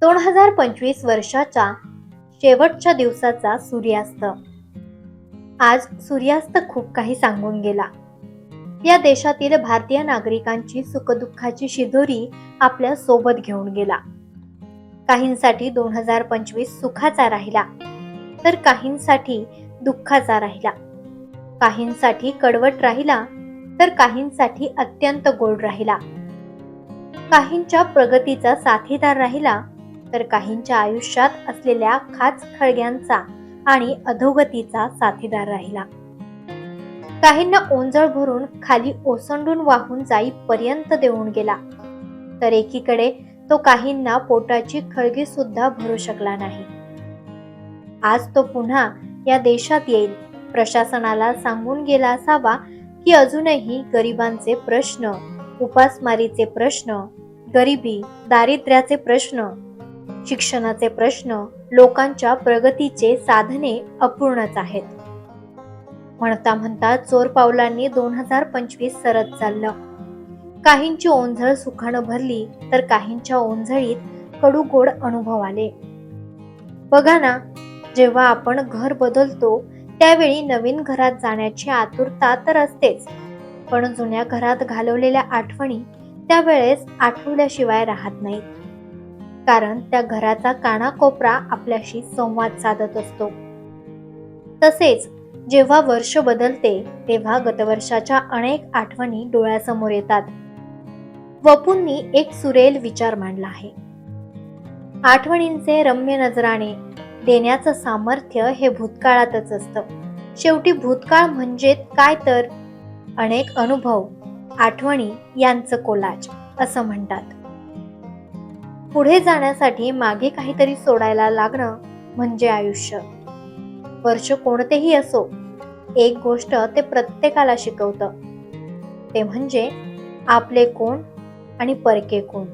दोन हजार पंचवीस वर्षाच्या शेवटच्या दिवसाचा सूर्यास्त. आज सूर्यास्त खूप काही सांगून गेला. या देशातील भारतीय नागरिकांची सुखदुःखाची शिदोरी आपल्यासोबत घेऊन गेला. काहींसाठी दोन हजार पंचवीस सुखाचा राहिला तर काहींसाठी दुःखाचा राहिला. काहींसाठी कडवट राहिला तर काहींसाठी अत्यंत गोड राहिला. काहींच्या प्रगतीचा साथीदार राहिला तर काहींच्या आयुष्यात असलेल्या खाच खळग्यांचा आणि अधोगतीचा साथीदार राहिला. काहींना ओंजळ भरून खाली ओसंडून वाहून जाईपर्यंत देऊन गेला. तर एकीकडे तो काहींना पोटाची खळगी सुद्धा भरू शकला नाही. आज तो पुन्हा या देशात येईल. प्रशासनाला सांगून गेला असावा की अजूनही गरिबांचे प्रश्न उपासमारीचे प्रश्न गरिबी दारिद्र्याचे प्रश्न शिक्षणाचे प्रश्न लोकांच्या प्रगतीचे साधने अपूर्णच आहेत. म्हणता म्हणता चोर पावलांनी दोन हजार पंचवीस सरत चाललं. काहींची ओंझळ सुखानं भरली तर काहींच्या ओंझळीत कडू गोड अनुभव आले. बघा ना जेव्हा आपण घर बदलतो त्यावेळी नवीन घरात जाण्याची आतुरता तर असतेच. पण जुन्या घरात घालवलेल्या आठवणी त्यावेळेस आठवल्याशिवाय राहत नाहीत. कारण त्या घराचा कानाकोपरा आपल्याशी संवाद साधत असतो. तसेच जेव्हा वर्ष बदलते तेव्हा गतवर्षाच्या अनेक आठवणी डोळ्यासमोर येतात. वपूंनी एक सुरेल विचार मांडला आहे. आठवणींचे रम्य नजराने देण्याचं सामर्थ्य हे भूतकाळातच असतं. शेवटी भूतकाळ म्हणजे काय तर? अनेक अनुभव आठवणी यांचं कोलाज असं म्हणतात. पुढे जाण्यासाठी मागे काहीतरी सोडायला लागणं म्हणजे आयुष्य. वर्ष कोणतेही असो एक गोष्ट ते प्रत्येकाला शिकवतं. ते म्हणजे आपले कोण आणि परके कोण.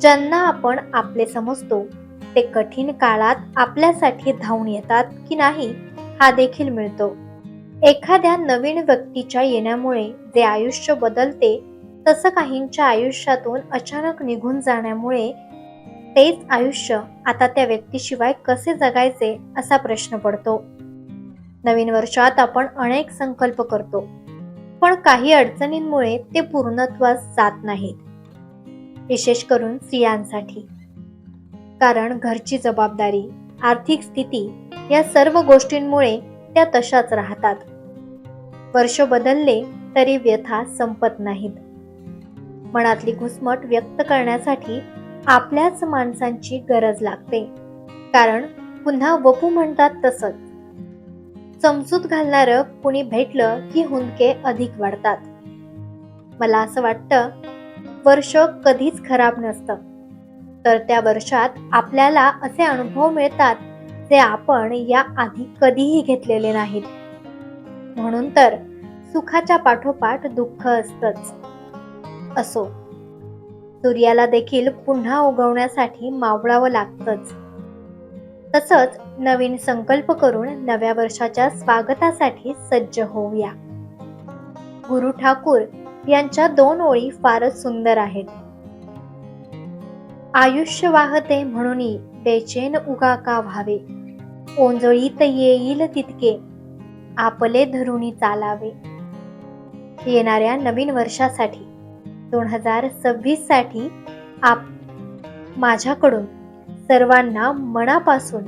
ज्यांना आपण आपले समजतो ते कठीण काळात आपल्यासाठी धावून येतात की नाही हा देखील मिळतो. एखाद्या नवीन व्यक्तीच्या येण्यामुळे जे आयुष्य बदलते तसं काहींच्या आयुष्यातून अचानक निघून जाण्यामुळे तेच आयुष्य आता त्या व्यक्तीशिवाय कसे जगायचे असा प्रश्न पडतो. नवीन वर्षात आपण अनेक संकल्प करतो पण काही अडचणींमुळे ते पूर्णत्वास जात नाहीत. विशेष करून स्त्रियांसाठी. कारण घरची जबाबदारी आर्थिक स्थिती या सर्व गोष्टींमुळे त्या तशाच राहतात. वर्ष बदलले तरी व्यथा संपत नाहीत. मनातली घुसमट व्यक्त करण्यासाठी आपल्याच माणसांची गरज लागते. कारण पुन्हा वपू म्हणतात तसंच. समजूत घालणारं कुणी भेटलं की हुंदके अधिक वाढतात. मला असं वाटतं वर्ष कधीच खराब नसतं. तर त्या वर्षात आपल्याला असे अनुभव मिळतात जे आपण या आधी कधीही घेतलेले नाहीत. म्हणून तर सुखाच्या पाठोपाठ दुःख असतच. असो. सूर्याला देखील पुन्हा उगवण्यासाठी मावळावं लागतच. तसंच नवीन संकल्प करून नव्या वर्षाच्या स्वागतासाठी सज्ज होऊया. गुरु ठाकूर यांच्या दोन ओळी फारच सुंदर आहेत. आयुष्य वाहते म्हणून बेचेन उगा का व्हावे? ओंजळीत येईल तितके. आपले धरुणी चालावे. येणाऱ्या नवीन वर्षासाठी दोन हजार सव्वीससाठी आप माझ्याकडून सर्वांना मनापासून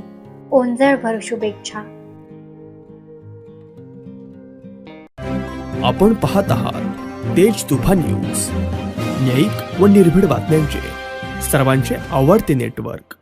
ओंजळभर शुभेच्छा. आपण पाहत आहात तेज तुफान न्यूज. न्यायिक व निर्भीड बातम्यांचे. सर्वांचे आवडते नेटवर्क.